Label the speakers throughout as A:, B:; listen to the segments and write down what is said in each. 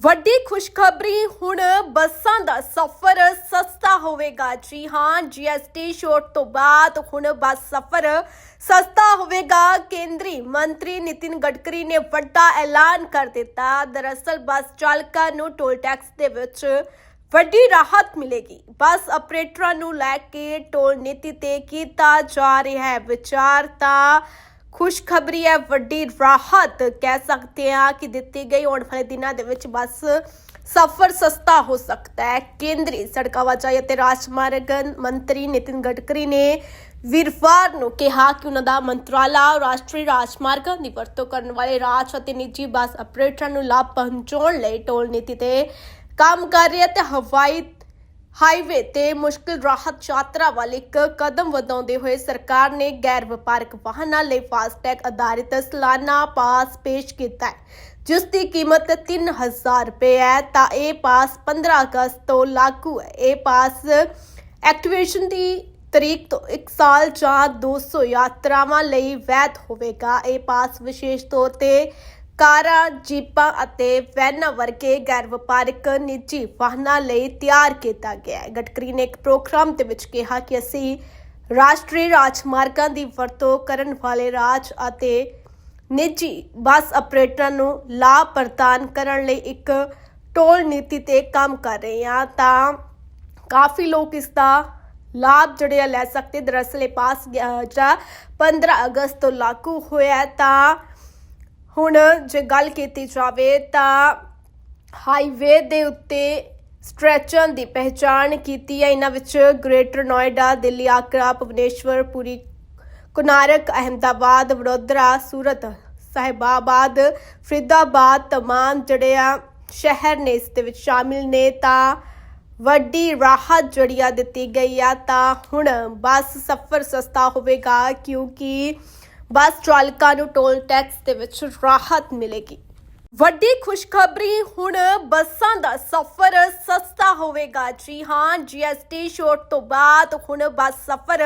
A: ਵੱਡੀ ਖੁਸ਼ਖਬਰੀ ਹੁਣ ਬੱਸਾਂ ਦਾ ਸਫ਼ਰ ਸਸਤਾ ਹੋਵੇਗਾ। ਜੀ ਹਾਂ ਜੀਐਸਟੀ ਛੋਟ ਤੋਂ ਬਾਅਦ ਹੁਣ ਬੱਸ ਸਫ਼ਰ ਸਸਤਾ ਹੋਵੇਗਾ। ਕੇਂਦਰੀ ਮੰਤਰੀ ਨਿਤਿਨ ਗਡਕਰੀ ਨੇ ਵੱਡਾ ਐਲਾਨ ਕਰ ਦਿੱਤਾ। ਦਰਅਸਲ ਬੱਸ ਚਾਲਕਾਂ ਨੂੰ ਟੋਲ ਟੈਕਸ ਦੇ ਵਿੱਚ ਵੱਡੀ ਰਾਹਤ ਮਿਲੇਗੀ। ਬੱਸ ਆਪਰੇਟਰਾਂ ਨੂੰ ਲੈ ਕੇ ਟੋਲ ਨੀਤੀ ਤੇ ਕੀਤਾ ਜਾ ਰਿਹਾ ਹੈ। ਵਿਚਾਰ ਤਾਂ ਖੁਸ਼ਖਬਰੀ ਹੈ, ਵੱਡੀ ਰਾਹਤ ਕਹਿ ਸਕਦੇ ਹਾਂ ਕਿ ਦਿੱਤੀ ਗਈ ਆਉਣ ਵਾਲੇ ਦਿਨਾਂ ਦੇ ਵਿੱਚ ਬੱਸ ਸਫ਼ਰ ਸਸਤਾ ਹੋ ਸਕਦਾ ਹੈ। ਕੇਂਦਰੀ ਸੜਕ ਆਵਾਜਾਈ ਅਤੇ ਰਾਜਮਾਰਗ ਮੰਤਰੀ ਨਿਤਿਨ ਗਡਕਰੀ ਨੇ ਵੀਰਵਾਰ ਨੂੰ ਕਿਹਾ ਕਿ ਉਹਨਾਂ ਦਾ ਮੰਤਰਾਲਾ ਰਾਸ਼ਟਰੀ ਰਾਜਮਾਰਗਾਂ ਦੀ ਵਰਤੋਂ ਕਰਨ ਵਾਲੇ ਰਾਜ ਅਤੇ ਨਿੱਜੀ ਬੱਸ ਆਪਰੇਟਰਾਂ ਨੂੰ ਲਾਭ ਪਹੁੰਚਾਉਣ ਲਈ ਟੋਲ ਨੀਤੀ ਤੇ ਕੰਮ ਕਰ ਰਿਹਾ ਤੇ ਹਵਾਈ ਹਾਈਵੇ ਤੇ ਮੁਸ਼ਕਿਲ ਰਾਹਤ ਯਾਤਰਾ ਵੱਲ ਇੱਕ ਕਦਮ ਵਧਾਉਂਦੇ ਹੋਏ ਸਰਕਾਰ ਨੇ ਗੈਰ ਵਪਾਰਕ ਵਾਹਨਾਂ ਲਈ ਫਾਸਟੈਗ ਆਧਾਰਿਤ ਸਾਲਾਨਾ ਪਾਸ ਪੇਸ਼ ਕੀਤਾ ਹੈ, ਜਿਸ ਦੀ ਕੀਮਤ 3000 ਰੁਪਏ ਹੈ। ਤਾਂ ਇਹ ਪਾਸ 15 ਅਗਸਤ ਤੋਂ ਲਾਗੂ ਹੈ। ਇਹ ਪਾਸ ਐਕਟੀਵੇਸ਼ਨ ਦੀ ਤਰੀਕ ਤੋਂ 1 ਸਾਲ ਜਾਂ 200 ਯਾਤਰਾਵਾਂ ਲਈ ਵੈਧ ਹੋਵੇਗਾ। ਇਹ ਪਾਸ ਵਿਸ਼ੇਸ਼ ਤੌਰ ਤੇ ਕਾਰਾਂ, ਜੀਪਾਂ ਅਤੇ ਵੈਨਾਂ ਵਰਗੇ ਗੈਰ ਵਪਾਰਕ ਨਿੱਜੀ ਵਾਹਨਾਂ ਲਈ ਤਿਆਰ ਕੀਤਾ ਗਿਆ ਹੈ। ਗਡਕਰੀ ਨੇ ਇੱਕ ਪ੍ਰੋਗਰਾਮ ਦੇ ਵਿੱਚ ਕਿਹਾ ਕਿ ਅਸੀਂ ਰਾਸ਼ਟਰੀ ਰਾਜਮਾਰਗਾਂ ਦੀ ਵਰਤੋਂ ਕਰਨ ਵਾਲੇ ਰਾਜ ਅਤੇ ਨਿੱਜੀ ਬੱਸ ਆਪਰੇਟਰਾਂ ਨੂੰ ਲਾਭ ਪ੍ਰਦਾਨ ਕਰਨ ਲਈ ਇੱਕ ਟੋਲ ਨੀਤੀ ਤੇ ਕੰਮ ਕਰ ਰਹੇ ਹਾਂ ਤਾਂ ਕਾਫੀ ਲੋਕ ਇਸ ਦਾ ਲਾਭ ਜਿਹੜੇ ਆ ਲੈ ਸਕਦੇ। ਦਰਅਸਲ ਇਹ ਪਾਸ ਗਿਆ ਜਾਂ 15 ਅਗਸਤ ਤੋਂ ਲਾਗੂ ਹੋਇਆ ਤਾਂ ਹੁਣ ਜੇ ਗੱਲ ਕੀਤੀ ਜਾਵੇ ਤਾਂ ਹਾਈਵੇ ਦੇ ਉੱਤੇ ਸਟ੍ਰੈਚਰਾਂ ਦੀ ਪਹਿਚਾਣ ਕੀਤੀ ਹੈ। ਇਹਨਾਂ ਵਿੱਚ ਗ੍ਰੇਟਰ ਨੋਇਡਾ ਦਿੱਲੀ ਆਗਰਾ ਭੁਵਨੇਸ਼ਵਰ, ਪੁਰੀ ਕੋਨਾਰਕ ਅਹਮਦਾਬਾਦ, ਵਡੋਦਰਾ, ਸੂਰਤ, ਸਾਹਿਬਾਬਾਦ, ਫਰੀਦਾਬਾਦ ਤਮਾਮ ਜਿਹੜੇ ਆ ਸ਼ਹਿਰ ਨੇ ਇਸ ਦੇ ਵਿੱਚ ਸ਼ਾਮਿਲ ਨੇ। ਤਾਂ ਵੱਡੀ ਰਾਹਤ ਜਿਹੜੀ ਆ ਦਿੱਤੀ ਗਈ ਆ। ਤਾਂ ਹੁਣ ਬੱਸ ਸਫ਼ਰ ਸਸਤਾ ਹੋਵੇਗਾ ਕਿਉਂਕਿ ਬੱਸ ਚਾਲਕਾਂ ਨੂੰ ਟੋਲ ਟੈਕਸ ਦੇ ਵਿੱਚ ਰਾਹਤ ਮਿਲੇਗੀ। ਵੱਡੀ ਖੁਸ਼ਖਬਰੀ ਹੁਣ ਬੱਸਾਂ ਦਾ ਸਫ਼ਰ ਸਸਤਾ ਹੋਵੇਗਾ। ਜੀ ਹਾਂ ਜੀਐਸਟੀ ਛੋਟ ਤੋਂ ਬਾਅਦ ਹੁਣ ਬੱਸ ਸਫ਼ਰ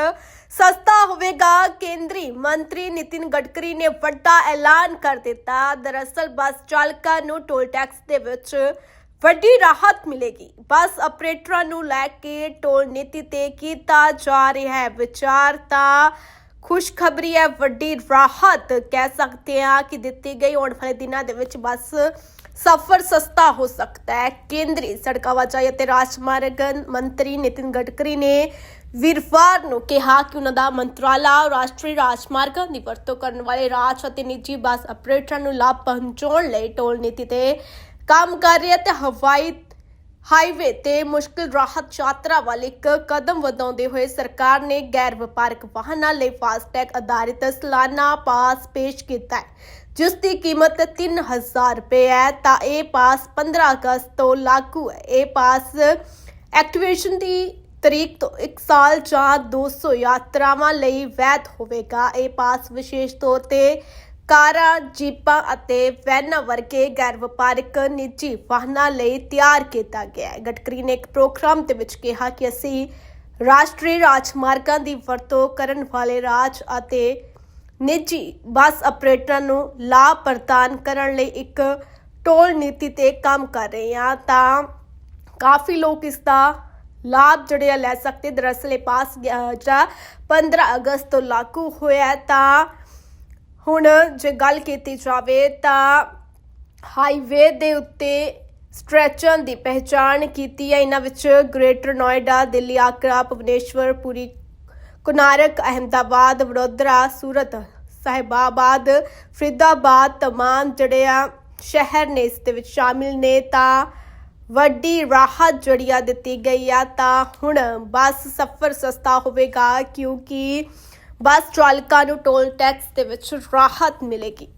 A: ਸਸਤਾ ਹੋਵੇਗਾ। ਕੇਂਦਰੀ ਮੰਤਰੀ ਨਿਤਿਨ ਗਡਕਰੀ ਨੇ ਵੱਡਾ ਐਲਾਨ ਕਰ ਦਿੱਤਾ। ਦਰਅਸਲ ਬੱਸ ਚਾਲਕਾਂ ਨੂੰ ਟੋਲ ਟੈਕਸ ਦੇ ਵਿੱਚ ਵੱਡੀ ਰਾਹਤ ਮਿਲੇਗੀ। ਬੱਸ ਆਪਰੇਟਰਾਂ ਨੂੰ ਲੈ ਕੇ ਟੋਲ ਨੀਤੀ ਤੇ ਕੀਤਾ ਜਾ ਰਿਹਾ ਹੈ। ਵਿਚਾਰ ਤਾਂ ਖੁਸ਼ਖਬਰੀ ਹੈ, ਵੱਡੀ ਰਾਹਤ ਕਹਿ ਸਕਦੇ ਹਾਂ ਕਿ ਦਿੱਤੀ ਗਈ ਆਉਣ ਵਾਲੇ ਦਿਨਾਂ ਦੇ ਵਿੱਚ ਬੱਸ ਸਫ਼ਰ ਸਸਤਾ ਹੋ ਸਕਦਾ ਹੈ। ਕੇਂਦਰੀ ਸੜਕ ਆਵਾਜਾਈ ਅਤੇ ਰਾਜਮਾਰਗ ਮੰਤਰੀ ਨਿਤਿਨ ਗਡਕਰੀ ਨੇ ਵੀਰਵਾਰ ਨੂੰ ਕਿਹਾ ਕਿ ਉਹਨਾਂ ਦਾ ਮੰਤਰਾਲਾ ਰਾਸ਼ਟਰੀ ਰਾਜਮਾਰਗਾਂ ਦੀ ਵਰਤੋਂ ਕਰਨ ਵਾਲੇ ਰਾਜ ਅਤੇ ਨਿੱਜੀ ਬੱਸ ਆਪਰੇਟਰਾਂ ਨੂੰ ਲਾਭ ਪਹੁੰਚਾਉਣ ਲਈ ਟੋਲ ਨੀਤੀ ਤੇ ਕੰਮ ਕਰ ਰਿਹਾ ਤੇ ਹਵਾਈ ਹਾਈਵੇ ਤੇ ਮੁਸ਼ਕਿਲ ਰਾਹਤ ਯਾਤਰਾ ਵੱਲ ਇੱਕ ਕਦਮ ਵਧਾਉਂਦੇ ਹੋਏ ਸਰਕਾਰ ਨੇ ਗੈਰ ਵਪਾਰਕ ਵਾਹਨਾਂ ਲਈ ਫਾਸਟੈਗ ਆਧਾਰਿਤ ਸਾਲਾਨਾ ਪਾਸ ਪੇਸ਼ ਕੀਤਾ ਹੈ, ਜਿਸ ਦੀ ਕੀਮਤ 3000 ਰੁਪਏ ਹੈ। ਤਾਂ ਇਹ ਪਾਸ 15 ਅਗਸਤ ਤੋਂ ਲਾਗੂ ਹੈ। ਇਹ ਪਾਸ ਐਕਟੀਵੇਸ਼ਨ ਦੀ ਤਰੀਕ ਤੋਂ 1 ਸਾਲ ਜਾਂ 200 ਯਾਤਰਾਵਾਂ ਲਈ ਵੈਧ ਹੋਵੇਗਾ। ਇਹ ਪਾਸ ਵਿਸ਼ੇਸ਼ ਤੌਰ ਤੇ ਕਾਰਾਂ, ਜੀਪਾਂ ਅਤੇ ਵੈਨਾਂ ਵਰਗੇ ਗੈਰ ਵਪਾਰਕ ਨਿੱਜੀ ਵਾਹਨਾਂ ਲਈ ਤਿਆਰ ਕੀਤਾ ਗਿਆ ਹੈ। ਗਡਕਰੀ ਨੇ ਇੱਕ ਪ੍ਰੋਗਰਾਮ ਦੇ ਵਿੱਚ ਕਿਹਾ ਕਿ ਅਸੀਂ ਰਾਸ਼ਟਰੀ ਰਾਜਮਾਰਗਾਂ ਦੀ ਵਰਤੋਂ ਕਰਨ ਵਾਲੇ ਰਾਜ ਅਤੇ ਨਿੱਜੀ ਬੱਸ ਆਪਰੇਟਰਾਂ ਨੂੰ ਲਾਭ ਪ੍ਰਦਾਨ ਕਰਨ ਲਈ ਇੱਕ ਟੋਲ ਨੀਤੀ ਤੇ ਕੰਮ ਕਰ ਰਹੇ ਹਾਂ ਤਾਂ ਕਾਫੀ ਲੋਕ ਇਸ ਦਾ ਲਾਭ ਜਿਹੜੇ ਆ ਲੈ ਸਕਦੇ। ਦਰਅਸਲ ਇਹ ਪਾਸ ਗਿਆ ਜਾਂ 15 ਅਗਸਤ ਤੋਂ ਲਾਗੂ ਹੋਇਆ ਤਾਂ ਹੁਣ ਜੇ ਗੱਲ ਕੀਤੀ ਜਾਵੇ ਤਾਂ ਹਾਈਵੇ ਦੇ ਉੱਤੇ ਸਟ੍ਰੈਚਰਾਂ ਦੀ ਪਹਿਚਾਣ ਕੀਤੀ ਹੈ। ਇਹਨਾਂ ਵਿੱਚ ਗ੍ਰੇਟਰ ਨੋਇਡਾ ਦਿੱਲੀ ਆਗਰਾ ਭੁਵਨੇਸ਼ਵਰ, ਪੁਰੀ ਕੁਨਾਰਕ, ਅਹਮਦਾਬਾਦ, ਵਡੋਦਰਾ, ਸੂਰਤ, ਸਾਹਿਬਾਬਾਦ, ਫਰੀਦਾਬਾਦ ਤਮਾਮ ਜਿਹੜੇ ਆ ਸ਼ਹਿਰ ਨੇ ਇਸ ਦੇ ਵਿੱਚ ਸ਼ਾਮਿਲ ਨੇ ਤਾਂ ਵੱਡੀ ਰਾਹਤ ਜਿਹੜੀ ਆ ਦਿੱਤੀ ਗਈ ਆ ਤਾਂ ਹੁਣ ਬੱਸ ਸਫ਼ਰ ਸਸਤਾ ਹੋਵੇਗਾ ਕਿਉਂਕਿ ਬੱਸ ਚਾਲਕਾਂ ਨੂੰ ਟੋਲ ਟੈਕਸ ਦੇ ਵਿੱਚ ਰਾਹਤ ਮਿਲੇਗੀ।